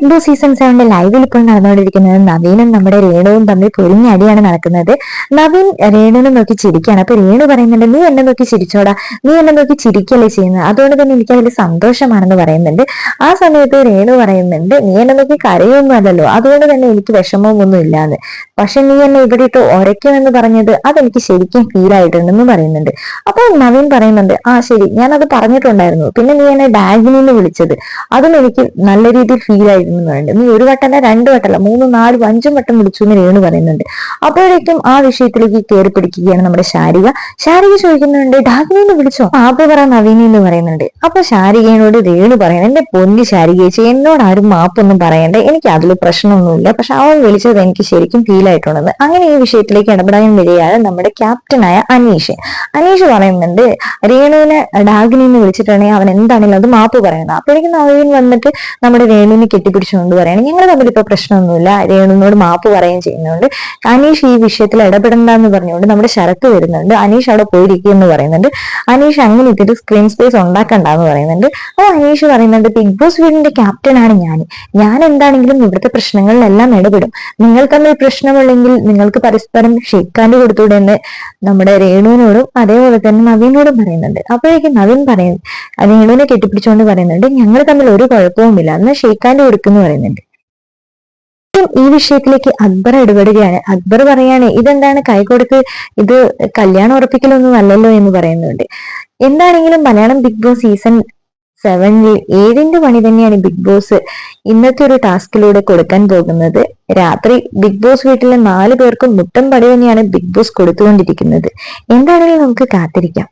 Big boss season സെവന്റെ ലൈവിൽ ഇപ്പോൾ നടന്നുകൊണ്ടിരിക്കുന്നത് നവീനും നമ്മുടെ രേണുവും തമ്മിൽ പൊരിഞ്ഞടിയാണ് നടക്കുന്നത്. നവീൻ രേണുവിനെ നോക്കി ചിരിക്കുകയാണ്. അപ്പൊ രേണു പറയുന്നുണ്ട് നീ എന്നെ നോക്കി ചിരിച്ചോടാ. നീ എന്നെ നോക്കി ചിരിക്കല്ലേ ചെയ്യുന്നത്? അതുകൊണ്ട് തന്നെ എനിക്ക് അതിൽ സന്തോഷമാണെന്ന് പറയുന്നുണ്ട്. ആ സമയത്ത് രേണു പറയുന്നുണ്ട് നീ എന്നെ നോക്കി കരയൊന്നും അല്ലല്ലോ അതുകൊണ്ട് തന്നെ എനിക്ക് വിഷമമൊന്നും ഇല്ലാന്ന്. പക്ഷെ നീ എന്നെ ഇവിടെ ഇട്ട് ഉരയ്ക്കുമെന്ന് പറഞ്ഞത് അതെനിക്ക് ശരിക്കും ഫീൽ ആയിട്ടുണ്ടെന്ന് പറയുന്നുണ്ട്. അപ്പോൾ നവീൻ പറയുന്നുണ്ട് ആ ശരി ഞാൻ അത് പറഞ്ഞിട്ടുണ്ടായിരുന്നു. പിന്നെ നീ എന്നെ ഡാഗിനിന്ന് വിളിച്ചത്. അതും എനിക്ക് നല്ല രീതിയിൽ ഫീൽ ആയിരുന്നു എന്ന് പറയുന്നുണ്ട്. നീ ഒരു വട്ടല്ല രണ്ട് വട്ടല്ല മൂന്ന് നാലും അഞ്ചും വട്ടം വിളിച്ചു എന്ന് രേണു പറയുന്നുണ്ട്. അപ്പോഴേക്കും ആ വിഷയത്തിലേക്ക് കയറി പിടിക്കുകയാണ് നമ്മുടെ ശാരിക. ശാരിക ചോദിക്കുന്നുണ്ട് ഡാഗിനിന്ന് വിളിച്ചോ? മാപ്പ് പറ നവീനി എന്ന് പറയുന്നുണ്ട്. അപ്പൊ ശാരികയോട് രേണു പറയുന്നത് എന്റെ പൊന്നി ശാരികേച്ചി എന്നോട് ആരും മാപ്പൊന്നും പറയണ്ട. എനിക്ക് അതിൽ പ്രശ്നമൊന്നുമില്ല. പക്ഷെ അവൻ വിളിച്ചത് എനിക്ക് ശരിക്കും ഫീൽ ആയിട്ടുണ്ടെന്ന് അങ്ങനെ ഈ വിഷയത്തിലേക്ക് ഇടപെടാൻ വരികയാണ് നമ്മുടെ ക്യാപ്റ്റനായ അനീഷ്. അനീഷ് പറയുന്നുണ്ട് രേണുവിനെ ഡാഗ്നി വിളിച്ചിട്ടുണ്ടെങ്കിൽ അവൻ എന്താണെങ്കിലും അത് മാപ്പ് പറയുന്നത് അപ്പോഴേക്കും നവീൻ വന്നിട്ട് നമ്മുടെ രേണുവിനെ കെട്ടിപ്പിടിച്ചുകൊണ്ട് പറയാണ് ഞങ്ങൾ തമ്മിൽ ഇപ്പൊ പ്രശ്നമൊന്നുമില്ല. രേണുവിനോട് മാപ്പ് പറയുകയും ചെയ്യുന്നുണ്ട്. അനീഷ് ഈ വിഷയത്തിൽ ഇടപെടണ്ടെന്ന് പറഞ്ഞുകൊണ്ട് നമ്മുടെ ശരത്ത് വരുന്നുണ്ട്. അനീഷ് അവിടെ പോയിരിക്കും എന്ന് പറയുന്നുണ്ട്. അനീഷ് അങ്ങനെ ഇട്ടിട്ട് സ്ക്രീൻ സ്പേസ് ഉണ്ടാക്കണ്ടെന്ന് പറയുന്നുണ്ട്. അപ്പൊ അനീഷ് പറയുന്നുണ്ട് ബിഗ് ബോസ് വീടിന്റെ ക്യാപ്റ്റനാണ് ഞാൻ ഞാൻ എന്താണെങ്കിലും ഇവിടുത്തെ പ്രശ്നങ്ങളിലെല്ലാം ഇടപെടും. നിങ്ങൾക്ക് തമ്മിൽ പ്രശ്നമുള്ളെങ്കിൽ നിങ്ങൾക്ക് പരസ്പരം ഷെയ്ക്കാന്റെ കൊടുത്തൂടെ എന്ന് നമ്മുടെ രേണുവിനോടും അതേപോലെ തന്നെ നവീനോടും പറയുന്നുണ്ട്. അപ്പോഴേക്കും നവീൻ പറയുന്നു രേണുവിനെ കെട്ടിപ്പിടിച്ചുകൊണ്ട് പറയുന്നുണ്ട് ഞങ്ങൾ തമ്മിൽ ഒരു കുഴപ്പവുമില്ല. എന്നാൽ ഷെയ്ക്കാന്റെ കൊടുക്കുന്നു പറയുന്നുണ്ട്. ഈ വിഷയത്തിലേക്ക് അക്ബർ ഇടപെടുകയാണ്. അക്ബർ പറയാണ് ഇതെന്താണ്? കൈകൊടുക്ക് ഇത് കല്യാണം ഉറപ്പിക്കലൊന്നും അല്ലല്ലോ എന്ന് പറയുന്നുണ്ട്. എന്താണെങ്കിലും മലയാളം ബിഗ് ബോസ് സീസൺ സെവനിൽ ഏഴിന്റെ പണി തന്നെയാണ് ബിഗ് ബോസ് ഇന്നത്തെ ഒരു ടാസ്കിലൂടെ കൊടുക്കാൻ പോകുന്നത്? രാത്രി ബിഗ് ബോസ് വീട്ടിലെ നാല് പേർക്കും മുട്ടം പടി തന്നെയാണ് ബിഗ് ബോസ് കൊടുത്തുകൊണ്ടിരിക്കുന്നത്. എന്താണെങ്കിലും നമുക്ക് കാത്തിരിക്കാം.